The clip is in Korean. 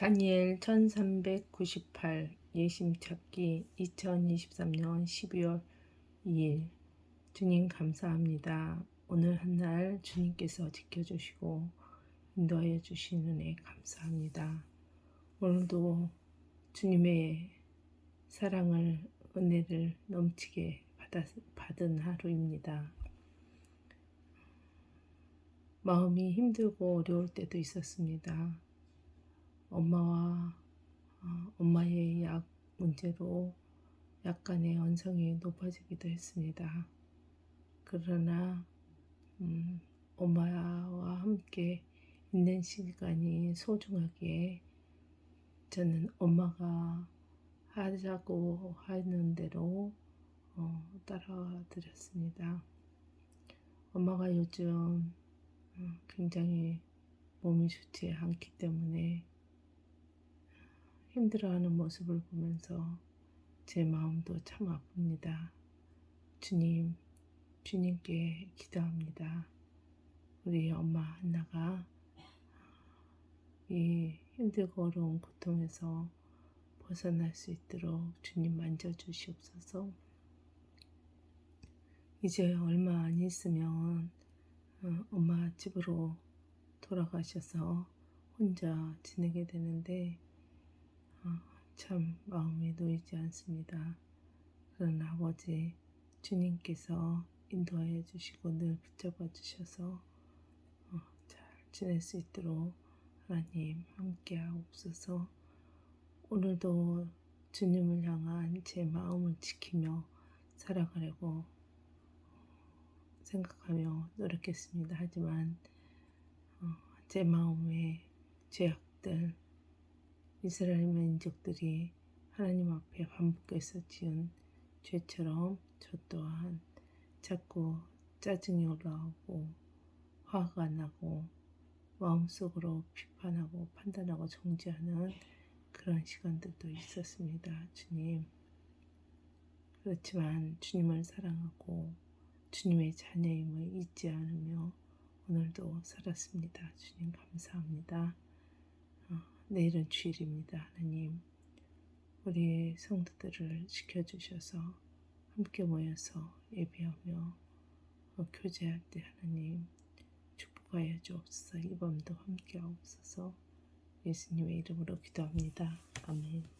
다니엘 1398 예심 찾기 2023년 12월 2일 주님 감사합니다. 오늘 한 날 주님께서 지켜주시고 인도하여 주신 은혜 감사합니다. 오늘도 주님의 사랑을 은혜를 넘치게 받아, 받은 하루입니다. 마음이 힘들고 어려울 때도 있었습니다. 엄마와 어, 엄마의 약 문제로 약간의 언성이 높아지기도 했습니다. 그러나 음, 엄마와 함께 있는 시간이 소중하기에 저는 엄마가 하자고 하는 대로 어, 따라 드렸습니다. 엄마가 요즘 어, 굉장히 몸이 좋지 않기 때문에 힘들어하는 모습을 보면서 제 마음도 참 아픕니다. 주님, 주님께 기도합니다. 우리 엄마 한나가 이 힘들고 어려운 고통에서 벗어날 수 있도록 주님 만져주시옵소서. 이제 얼마 안 있으면 어, 엄마 집으로 돌아가셔서 혼자 지내게 되는데 어, 참 마음이 놓이지 않습니다. 그러나 아버지 주님께서 인도하여 주시고 늘 붙잡아 주셔서 어, 잘 지낼 수 있도록 하나님 함께 하옵소서. 오늘도 주님을 향한 제 마음을 지키며 살아가려고 생각하며 노력했습니다. 하지만 어, 제 마음의 죄악들 이스라엘 민족들이 하나님 앞에 반복해서 지은 죄처럼 저 또한 자꾸 짜증이 올라오고 화가 나고 마음속으로 비판하고 판단하고 정죄하는 그런 시간들도 있었습니다. 주님. 그렇지만 주님을 사랑하고 주님의 자녀임을 잊지 않으며 오늘도 살았습니다. 주님 감사합니다. 내일은 주일입니다. 하나님, 우리 성도들을 지켜주셔서 함께 모여서 예배하며 어, 교제할 때 하나님 축복하여 주옵소서 이 밤도 함께 하옵소서 예수님의 이름으로 기도합니다. 아멘